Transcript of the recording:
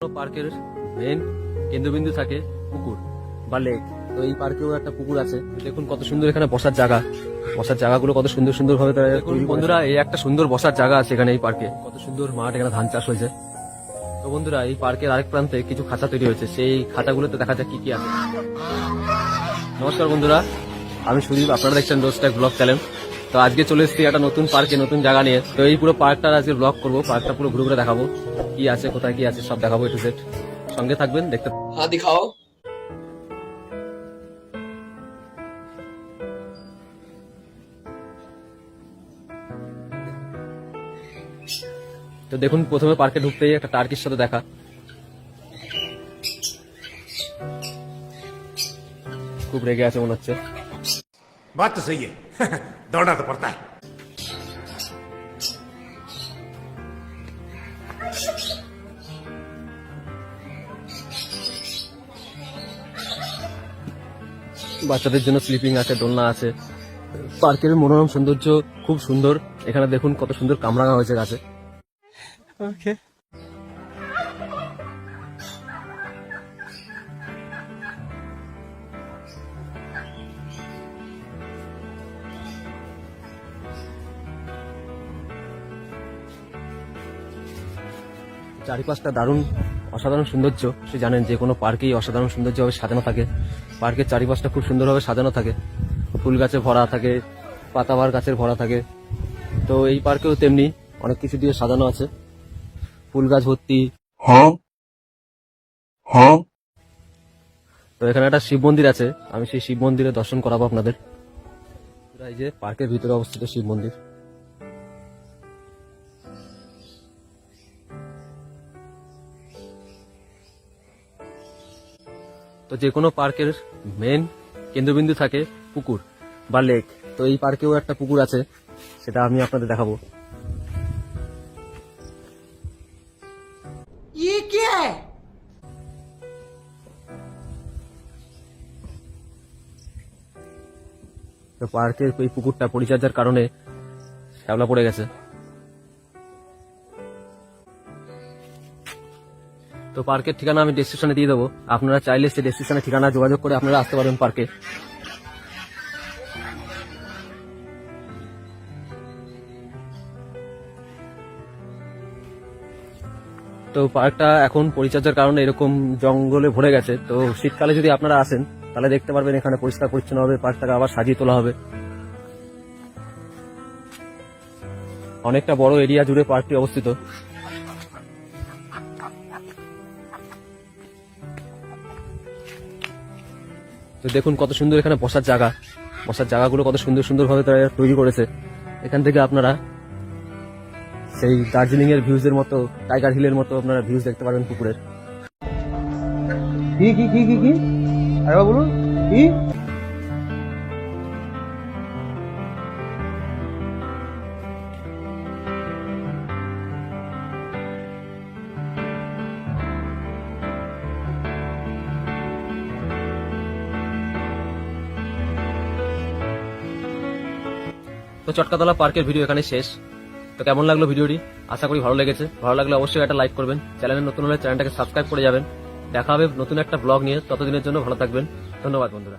পার্কের মেন কেন্দ্রবিন্দু থাকে পুকুর বা লেক তো এই পার্কেও একটা পুকুর আছে। দেখুন কত সুন্দর এখানে বসার জায়গা। বসার জায়গাগুলো কত সুন্দর সুন্দর ভাবে। বন্ধুরা এই একটা সুন্দর বসার জায়গা আছে এখানে এই পার্কে। কত সুন্দর মাঠ এখানে ধান চাষ হয়েছে। তো বন্ধুরা এই পার্কের আরেক প্রান্তে কিছু খাঁচা তৈরি হয়েছে। সেই খাঁচাগুলোতে দেখা যাক কি কি আছে। নমস্কার বন্ধুরা আমি সুদীপ আপনারা দেখছেন রোজটাক ব্লগ চ্যানেল। তো আজকে চলে এসেছি একটা নতুন পার্কে নতুন জায়গা নিয়ে। তো এই পুরো পার্কটা আজকে ব্লগ করব পার্কটা পুরো ঘুরে ঘুরে দেখাবো। কি আছে কোথায় কি আছে সব দেখাবো একটু সেট সঙ্গে থাকবেন দেখতে দেখাও। তো দেখুন প্রথমে পার্কে ঢুকতেই একটা টার্কির সাথে দেখা। খুব রেগে আছে মনে হচ্ছে। बात तो सही है दौड़ना तो पड़ता है বাচ্চাদের জন্য স্লিপিং আছে দোলনা আছে পার্কের মনোরম সৌন্দর্য খুব সুন্দর এখানে দেখুন কত সুন্দর কামরাঙা হয়েছে গাছে চারিপাশটা দারুণ অসাধারণ সৌন্দর্য। সে জানেন যে কোনো পার্কেই অসাধারণ সৌন্দর্যভাবে সাজানো থাকে। পার্কের চারিপাশটা খুব সুন্দরভাবে সাজানো থাকে। ফুল গাছে ভরা থাকে পাতাবার গাছের ভরা থাকে। তো এই পার্কেও তেমনি অনেক কিছু দিয়ে সাজানো আছে। ফুল গাছ ভর্তি। তো এখানে একটা শিব মন্দির আছে। আমি সেই শিব মন্দিরে দর্শন করাবো আপনাদের। এই যে পার্কের ভিতরে অবস্থিত শিব মন্দির। তো যে কোনো পার্কের মেন কেন্দ্রবিন্দু থাকে পুকুর বা লেক তো এই পার্কেও একটা পুকুর আছে সেটা আমি আপনাদের দেখাবো। ইয়ে তো পার্কের ওই পুকুরটা পরিচর্যার কারণে শ্যাওলা পড়ে গেছে। তো পার্কের ঠিকানা আমি ডেসক্রিপশনে দিয়ে দেবো। আপনারা চাইলে সেই ডেসক্রিপশনে ঠিকানা যোগাযোগ করে আপনারা আসতে পারবেন পার্কে। তো পার্কটা এখন পরিচর্যার কারণে এরকম জঙ্গলে ভরে গেছে। তো শীতকালে যদি আপনারা আসেন, তাহলে দেখতে পারবেন এখানে পরিষ্কার পরিচ্ছন্ন হবে, পার্কটাকে আবার সাজিয়ে তোলা হবে। অনেকটা বড় এরিয়া জুড়ে পার্কটি অবস্থিত। তো দেখুন কত সুন্দর এখানে বসার জায়গা। বসার জায়গাগুলো কত সুন্দর সুন্দরভাবে তারা তৈরি করেছে। এখান থেকে আপনারা সেই দার্জিলিং এর ভিউজ এর মতো টাইগার হিলের মতো আপনারা ভিউজ দেখতে পারবেন পুকুরের। কি কি কি কি কি? আরে বলুন কি? তো চটকাতলা পার্কের ভিডিও এখানে শেষ। তো কেমন লাগল ভিডিওটি? আশা করি ভালো লেগেছে। ভালো লাগলে অবশ্যই একটা লাইক করবেন। চ্যানেলে নতুন হলে চ্যানেলটাকে সাবস্ক্রাইব করে যাবেন। দেখা হবে নতুন একটা ব্লগ নিয়ে। ততদিনের জন্য ভালো থাকবেন। ধন্যবাদ, বন্ধুরা।